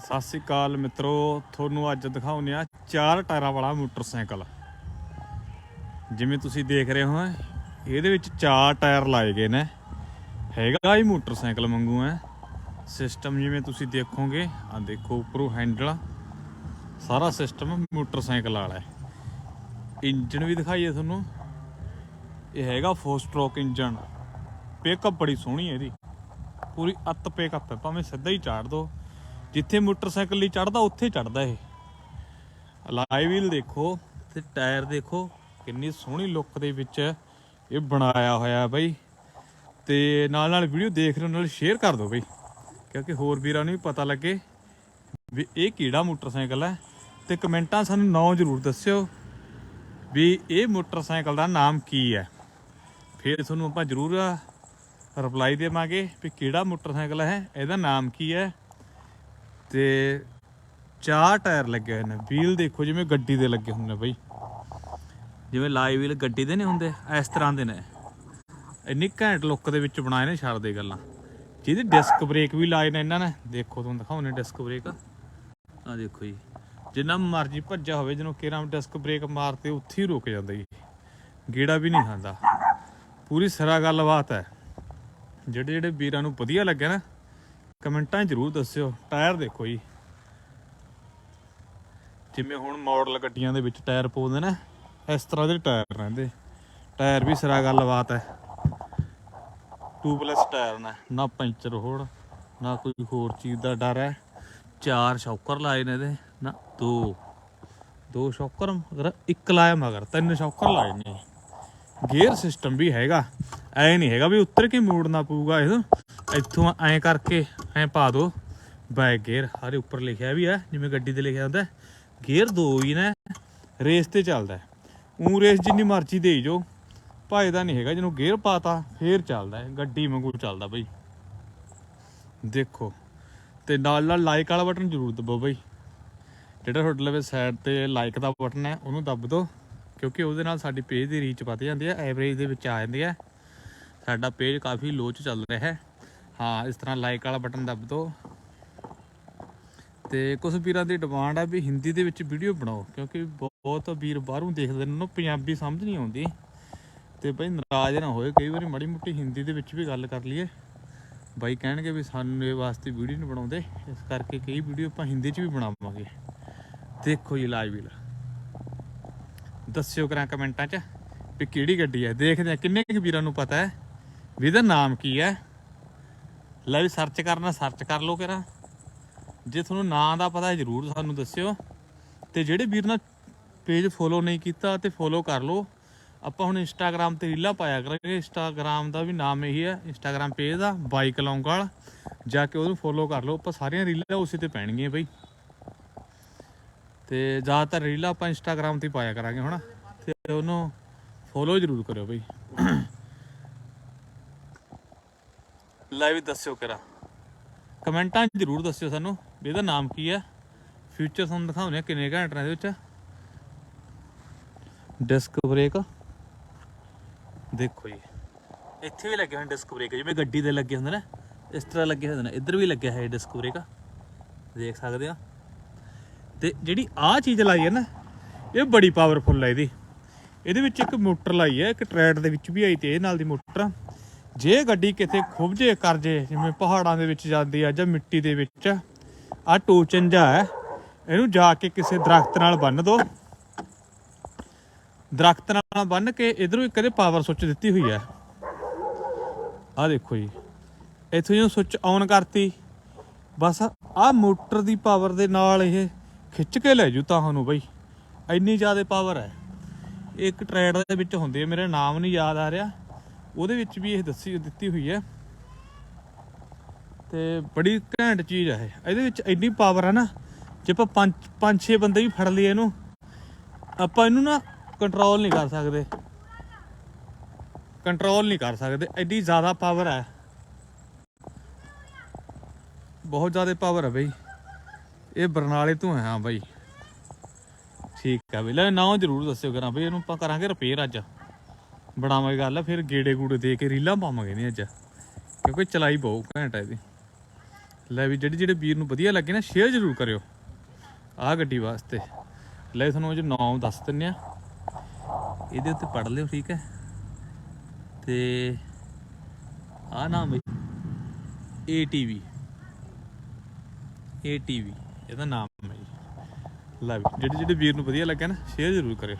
ਸਤਿ ਸ੍ਰੀ ਅਕਾਲ ਮਿੱਤਰੋ, ਤੁਹਾਨੂੰ ਅੱਜ ਦਿਖਾਉਂਦੇ ਆ ਚਾਰ ਟਾਇਰਾਂ ਵਾਲਾ ਮੋਟਰਸਾਈਕਲ। ਜਿਵੇਂ ਤੁਸੀਂ ਦੇਖ ਰਹੇ ਹੋ, ਇਹਦੇ ਵਿੱਚ ਚਾਰ ਟਾਇਰ ਲਾਏ ਗਏ ਨੇ। ਹੈਗਾ ਹੀ ਮੋਟਰਸਾਈਕਲ ਵਾਂਗੂ ਹੈ। ਸਿਸਟਮ ਜਿਵੇਂ ਤੁਸੀਂ ਦੇਖੋਗੇ ਆ ਦੇਖੋ ਉੱਪਰੋਂ ਹੈਂਡਲ ਸਾਰਾ ਸਿਸਟਮ ਮੋਟਰਸਾਈਕਲ ਵਾਲਾ ਹੈ। ਇੰਜਨ ਵੀ ਦਿਖਾਈਏ ਤੁਹਾਨੂੰ। ਇਹ ਹੈਗਾ 4 ਸਟ੍ਰੋਕ ਇੰਜਨ ਪਿਕਅਪ ਬੜੀ ਸੋਹਣੀ ਹੈ ਇਹਦੀ। ਪੂਰੀ ਅੱਤ ਪਿਕਅਪ ਹੈ, ਭਾਵੇਂ ਸਿੱਧਾ ਹੀ ਚਾੜ ਦੋ। ਜਿੱਥੇ ਮੋਟਰਸਾਈਕਲ ਲਈ ਚੜਦਾ, ਉੱਥੇ ਚੜਦਾ ਇਹ। ਅਲਾਈ ਵੀਲ ਦੇਖੋ ਤੇ ਟਾਇਰ ਦੇਖੋ, ਕਿੰਨੀ ਸੋਹਣੀ ਲੁੱਕ ਦੇ ਵਿੱਚ ਇਹ ਬਣਾਇਆ ਹੋਇਆ ਬਈ। ਤੇ ਨਾਲ ਨਾਲ ਵੀਡੀਓ ਦੇਖ ਰਹੇ ਹੋ, ਨਾਲ ਸ਼ੇਅਰ ਕਰ ਦਿਓ ਬਈ। ਕਿਉਂਕਿ ਹੋਰ ਵੀਰਾਂ ਨੂੰ ਵੀ ਪਤਾ ਲੱਗੇ ਵੀ ਇਹ ਕਿਹੜਾ ਮੋਟਰਸਾਈਕਲ ਹੈ। ਤੇ ਕਮੈਂਟਾਂ ਸਾਨੂੰ ਨਾਂ ਜ਼ਰੂਰ ਦੱਸਿਓ ਵੀ ਇਹ ਮੋਟਰਸਾਈਕਲ ਦਾ ਨਾਮ ਕੀ ਹੈ। ਫਿਰ ਤੁਹਾਨੂੰ ਆਪਾਂ ਜ਼ਰੂਰ ਰਿਪਲਾਈ ਦੇਵਾਂਗੇ ਵੀ ਕਿਹੜਾ ਮੋਟਰਸਾਈਕਲ ਹੈ, ਇਹਦਾ ਨਾਮ ਕੀ ਹੈ। ਤੇ ਚਾਰ ਟਾਇਰ ਲੱਗੇ ਹੋਏ ਨੇ। ਵੀਲ ਦੇਖੋ ਜਿਵੇਂ ਗੱਡੀ ਦੇ ਲੱਗੇ ਹੁੰਦੇ ਨੇ ਬਈ। ਜਿਵੇਂ ਲਾਈ ਵੀਲ ਗੱਡੀ ਦੇ ਨਹੀਂ ਹੁੰਦੇ, ਇਸ ਤਰ੍ਹਾਂ ਦੇ ਨੇ। ਇੰਨੀ ਘੈਂਟ ਲੁੱਕ ਦੇ ਵਿੱਚ ਬਣਾਏ ਨੇ ਛੱਡ ਦੇ ਗੱਲਾਂ। ਜਿਹਦੇ ਡਿਸਕ ਬ੍ਰੇਕ ਵੀ ਲਾਏ ਨੇ ਇਹਨਾਂ ਨੇ। ਦੇਖੋ ਤੁਹਾਨੂੰ ਦਿਖਾਉਣੇ ਡਿਸਕ ਬ੍ਰੇਕ ਆ ਦੇਖੋ ਜੀ। ਜਿੰਨਾ ਮਰਜ਼ੀ ਭੱਜਾ ਹੋਵੇ ਜਦੋਂ ਕਿਰਾਂ ਡਿਸਕ ਬ੍ਰੇਕ ਮਾਰਤੇ ਉੱਥੇ ਹੀ ਰੁਕ ਜਾਂਦਾ ਜੀ। ਗੇੜਾ ਵੀ ਨਹੀਂ ਖਾਂਦਾ। ਪੂਰੀ ਸਿਰਾ ਗੱਲਬਾਤ ਹੈ। ਜਿਹੜੇ ਜਿਹੜੇ ਵੀਰਾਂ ਨੂੰ ਵਧੀਆ ਲੱਗਿਆ ਨਾ ਕਮੈਂਟਾਂ 'ਚ ਜ਼ਰੂਰ ਦੱਸਿਓ, ਟਾਇਰ ਦੇਖੋ ਜੀ। ਜਿਵੇਂ ਹੁਣ ਮਾਡਲ ਗੱਡੀਆਂ ਦੇ ਵਿੱਚ ਟਾਇਰ ਪਾਉਂਦੇ ਨੇ, ਇਸ ਤਰ੍ਹਾਂ ਦੇ ਟਾਇਰ ਰਹਿੰਦੇ। ਟਾਇਰ ਵੀ ਸਿਰਾ ਗੱਲਬਾਤ ਹੈ। ਟੂਬਲੈਸ ਟਾਇਰ ਨੇ, ਨਾ ਪੈਂਚਰ ਹੋੜ ਨਾ ਕੋਈ ਹੋਰ ਚੀਜ਼ ਦਾ ਡਰ ਹੈ। ਚਾਰ ਸ਼ੌਕਰ ਲਾਏ ਨੇ ਇਹਦੇ, ਨਾ ਦੋ। ਦੋ ਸ਼ੌਕਰ ਮਗਰ ਇੱਕ ਲਾਇਆ ਮਗਰ, ਤਿੰਨ ਸ਼ੌਕਰ ਲਾਏ ਨੇ। ਗੇਅਰ ਸਿਸਟਮ ਵੀ ਹੈਗਾ, ਐ ਨਹੀਂ ਹੈਗਾ ਵੀ ਉੱਤਰ ਕੇ ਮੋੜਨਾ ਪਊਗਾ ਇਹ ਇੱਥੋਂ ਐ ਕਰਕੇ ਐ ਪਾ ਦੋ। ਬੈਕ ਗੇਅਰ ਹਾਰੇ ਉੱਪਰ ਲਿਖਿਆ ਵੀ ਹੈ ਜਿਵੇਂ ਗੱਡੀ ਤੇ ਲਿਖਿਆ ਹੁੰਦਾ। ਗੇਅਰ ਦੋ ਹੀ ਨੇ ਰੇਸ ਤੇ ਚੱਲਦਾ ਉਂ ਰੇਸ ਜਿੰਨੀ ਮਰਜ਼ੀ ਦੇਈ ਜੋ ਭਾਇਦਾ ਨਹੀਂ ਹੈਗਾ ਜਿਹਨੂੰ ਗੇਅਰ ਪਾਤਾ, ਫੇਰ ਚੱਲਦਾ ਗੱਡੀ ਵਾਂਗੂ ਚੱਲਦਾ ਬਈ। ਦੇਖੋ, ਤੇ ਨਾਲ ਨਾਲ ਲਾਈਕ ਵਾਲਾ ਬਟਨ ਜ਼ਰੂਰ ਦਬਾਓ ਬਈ। ਜਿਹੜਾ ਤੁਹਾਡੇ ਲਵੇ ਸਾਈਡ ਤੇ ਲਾਈਕ ਦਾ ਬਟਨ ਹੈ, ਉਹਨੂੰ ਦੱਬ ਦਿਓ ਕਿਉਂਕਿ ਉਹਦੇ ਨਾਲ ਸਾਡੀ ਪੇਜ ਦੀ ਰੀਚ ਵੱਧ ਜਾਂਦੀ ਹੈ ਐਵਰੇਜ ਦੇ ਵਿੱਚ ਆ ਜਾਂਦੀ ਹੈ। ਸਾਡਾ ਪੇਜ ਕਾਫੀ ਲੋ ਚ ਚੱਲ ਰਿਹਾ ਹੈ। ਹਾਂ, ਇਸ ਤਰ੍ਹਾਂ ਲਾਈਕ ਵਾਲਾ ਬਟਨ ਦੱਬ ਦਿਓ। ਤੇ ਕੁਝ ਵੀਰਾਂ ਦੀ ਡਿਮਾਂਡ ਆ ਵੀ ਹਿੰਦੀ ਦੇ ਵਿੱਚ ਵੀਡੀਓ ਬਣਾਓ, ਕਿਉਂਕਿ ਬਹੁਤ ਵੀਰ ਬਾਹਰੋਂ ਦੇਖਦੇ ਨੇ, ਉਹਨੂੰ ਪੰਜਾਬੀ ਸਮਝ ਨਹੀਂ ਆਉਂਦੀ। ਤੇ ਬਈ ਨਾਰਾਜ਼ ਨਾ ਹੋਏ, ਕਈ ਵਾਰੀ ਮਾੜੀ ਮੁੱਟੀ ਹਿੰਦੀ ਦੇ ਵਿੱਚ ਵੀ ਗੱਲ ਕਰ ਲਈਏ। ਬਾਈ ਕਹਿਣਗੇ ਵੀ ਸਾਨੂੰ ਇਹ ਵਾਸਤੇ ਵੀਡੀਓ ਨਹੀਂ ਬਣਾਉਂਦੇ, ਇਸ ਕਰਕੇ ਕਈ ਵੀਡੀਓ ਆਪਾਂ ਹਿੰਦੀ 'ਚ ਵੀ ਬਣਾਵਾਂਗੇ। ਦੇਖੋ ਜੀ ਲਾਈਵ ਵੀਲ ਦੱਸਿਓ ਕਰਾਂ ਕਮੈਂਟਾਂ 'ਚ ਵੀ ਕਿਹੜੀ ਗੱਡੀ ਹੈ। ਦੇਖਦੇ ਆ ਕਿੰਨੇ ਕੁ ਵੀਰਾਂ ਨੂੰ ਪਤਾ ਹੈ। ਵੀ ਇਹਦਾ ਨਾਮ ਕੀ ਹੈ? ਲੈ ਵੀ ਸਰਚ ਕਰਨਾ ਸਰਚ ਕਰ ਲਓ ਕਿਰਾ ਜੇ ਤੁਹਾਨੂੰ ਨਾਂ ਦਾ ਪਤਾ ਹੈ, ਜਰੂਰ ਸਾਨੂੰ ਦੱਸਿਓ। ਤੇ ਜਿਹੜੇ ਵੀਰ ਨਾਲ ਪੇਜ ਫੋਲੋ ਨਹੀਂ ਕੀਤਾ ਤੇ ਫੋਲੋ ਕਰ ਲਓ। ਆਪਾਂ ਹੁਣ ਇੰਸਟਾਗ੍ਰam ਤੇ ਰੀਲਾਂ ਪਾਇਆ ਕਰਾਂਗੇ। ਇੰਸਟਾਗ੍ਰam ਦਾ ਵੀ ਨਾਮ ਇਹੀ ਹੈ। ਇੰਸਟਾਗ੍ਰam ਪੇਜ ਦਾ ਬਾਈਕ ਲੌਂਗਲ ਜਾ ਕੇ ਉਹਨੂੰ ਫੋਲੋ ਕਰ ਲਓ। ਆਪਾਂ ਸਾਰੀਆਂ ਰੀਲਾਂ ਉਸੇ ਤੇ ਪੈਣਗੀਆਂ ਬਈ। ਤੇ ਜ਼ਿਆਦਾਤਰ ਰੀਲਾਂ ਆਪਾਂ ਇੰਸਟਾਗ੍ਰam ਤੇ ਪਾਇਆ ਕਰਾਂਗੇ ਹੁਣ। ਤੇ ਉਹਨੂੰ ਫੋਲੋ ਜ਼ਰੂਰ ਕਰਿਓ ਬਈ। ਲੈ ਵੀ ਦੱਸਿਓ ਕਿਰਾ। ਕਮੈਂਟਾਂ 'ਚ ਜ਼ਰੂਰ ਦੱਸਿਓ ਸਾਨੂੰ ਵੀ ਇਹਦਾ ਨਾਮ ਕੀ ਹੈ ਫਿਊਚਰ ਤੁਹਾਨੂੰ ਦਿਖਾਉਂਦੇ ਆ ਕਿੰਨੇ ਘੰਟੇ ਨੇ ਇਹਦੇ ਵਿੱਚ। ਡਿਸਕ ਬ੍ਰੇਕ ਦੇਖੋ ਜੀ। ਇੱਥੇ ਵੀ ਲੱਗੇ ਹੋਏ ਡਿਸਕ ਬ੍ਰੇਕ ਜਿਵੇਂ ਗੱਡੀ ਦੇ ਲੱਗੇ ਹੁੰਦੇ ਨੇ, ਇਸ ਤਰ੍ਹਾਂ ਲੱਗੇ ਹੁੰਦੇ ਨੇ। ਇੱਧਰ ਵੀ ਲੱਗਿਆ ਹੈ ਡਿਸਕ ਬ੍ਰੇਕ ਦੇਖ ਸਕਦੇ ਆ ਤੇ ਜਿਹੜੀ ਆਹ ਚੀਜ਼ ਲਾਈ ਹੈ ਨਾ, ਇਹ ਬੜੀ ਪਾਵਰਫੁੱਲ ਹੈ ਇਹਦੀ ਇਹਦੇ ਵਿੱਚ ਇੱਕ ਮੋਟਰ ਲਾਈ ਹੈ, ਇੱਕ ਟਰੈਡ ਦੇ ਵਿੱਚ ਵੀ ਆਈ ਤੇ ਇਹ ਨਾਲ ਦੀ ਮੋਟਰ ਜੇ ਗੱਡੀ ਕਿਤੇ ਖੁੱਭ ਜੇ ਕਰ ਜੇ ਜਿਵੇਂ ਪਹਾੜਾਂ ਦੇ ਵਿੱਚ ਜਾਂਦੀ ਆ ਜਾਂ ਮਿੱਟੀ ਦੇ ਵਿੱਚ ਆ ਟੋਚਨ ਹੈ। ਇਹਨੂੰ ਜਾ ਕੇ ਕਿਸੇ ਦਰਖਤ ਨਾਲ ਬੰਨ ਦੋ। ਦਰਖਤ ਨਾਲ ਬੰਨ ਕੇ ਇਧਰੋਂ ਇੱਕ ਇਹਦੇ ਪਾਵਰ ਸੁੱਚ ਦਿੱਤੀ ਹੋਈ ਹੈ। ਆ ਦੇਖੋ ਜੀ, ਇੱਥੋਂ ਜਦੋਂ ਸੁੱਚ ਆਨ ਕਰਤੀ, ਬਸ ਆ ਮੋਟਰ ਦੀ ਪਾਵਰ ਦੇ ਨਾਲ ਇਹ ਖਿੱਚ ਕੇ ਲੈ ਜੂ ਤੁਹਾਨੂੰ ਬਈ। ਇੰਨੀ ਜ਼ਿਆਦਾ ਪਾਵਰ ਹੈ। ਇੱਕ ਟਰੈਡ ਦੇ ਵਿੱਚ ਹੁੰਦੀ ਹੈ, ਮੇਰੇ ਨਾਮ ਨਹੀਂ ਯਾਦ ਆ ਰਿਹਾ। ਉਹਦੇ ਵਿੱਚ ਵੀ ਇਹ ਦੱਸੀ, ਦਿੱਤੀ ਹੋਈ ਹੈ। ਤੇ ਬੜੀ ਘੈਂਟ ਚੀਜ਼ ਹੈ ਇਹਦੇ ਵਿੱਚ ਇੰਨੀ ਪਾਵਰ ਹੈ ਨਾ, ਜੇ ਆਪਾਂ ਪੰਜ ਪੰਜ ਛੇ ਬੰਦੇ ਵੀ ਫੜ ਲਈਏ ਇਹਨੂੰ, ਆਪਾਂ ਇਹਨੂੰ ਨਾ ਕੰਟਰੋਲ ਨਹੀਂ ਕਰ ਸਕਦੇ। ਕੰਟਰੋਲ ਨਹੀਂ ਕਰ ਸਕਦੇ। ਐਡੀ ਜ਼ਿਆਦਾ ਪਾਵਰ ਹੈ ਬਹੁਤ ਜ਼ਿਆਦਾ ਪਾਵਰ ਹੈ ਬਈ। ਇਹ ਬਰਨਾਲੇ ਤੋਂ ਹੈ, ਹਾਂ ਬਈ। ਠੀਕ ਆ ਬਈ। ਲੈ ਨਾਮ ਜ਼ਰੂਰ ਦੱਸਿਓ ਕਰਾਂ ਬਈ, ਇਹਨੂੰ ਆਪਾਂ ਕਰਾਂਗੇ ਰਿਪੇਅਰ ਅੱਜ। ਬਣਾਵਾਂਗੇ ਗੱਲ, ਫਿਰ ਗੇੜੇ ਗੂੜੇ ਦੇ ਕੇ ਰੀਲਾਂ ਪਾਵਾਂਗੇ ਨੇ ਅੱਜ। ਕਿਉਂਕਿ ਚਲਾਈ ਬਹੁਤ ਘੈਂਟ ਹੈ ਇਹਦੀ। ਲੈ ਵੀ ਜਿਹੜੇ ਜਿਹੜੇ ਵੀਰ ਨੂੰ ਵਧੀਆ ਲੱਗੇ ਨਾ ਸ਼ੇਅਰ ਜ਼ਰੂਰ ਕਰਿਓ। ਆਹ ਗੱਡੀ ਵਾਸਤੇ। ਲੈ ਤੁਹਾਨੂੰ ਅੱਜ ਨਾਮ ਦੱਸ ਦਿੰਨੇ ਆ। ਇਹਦੇ ਉੱਤੇ ਪੜ ਲਿਓ, ਠੀਕ ਹੈ? ਤੇ ਆਹ ਨਾਮ ਹੈ ATV ATV ਇਹਦਾ ਨਾਮ ਹੈ ਜੀ। ਲੈ ਵੀ, ਜਿਹੜੇ ਜਿਹੜੇ ਵੀਰ ਨੂੰ ਵਧੀਆ ਲੱਗਾ ਨਾ ਸ਼ੇਅਰ ਜ਼ਰੂਰ ਕਰਿਓ।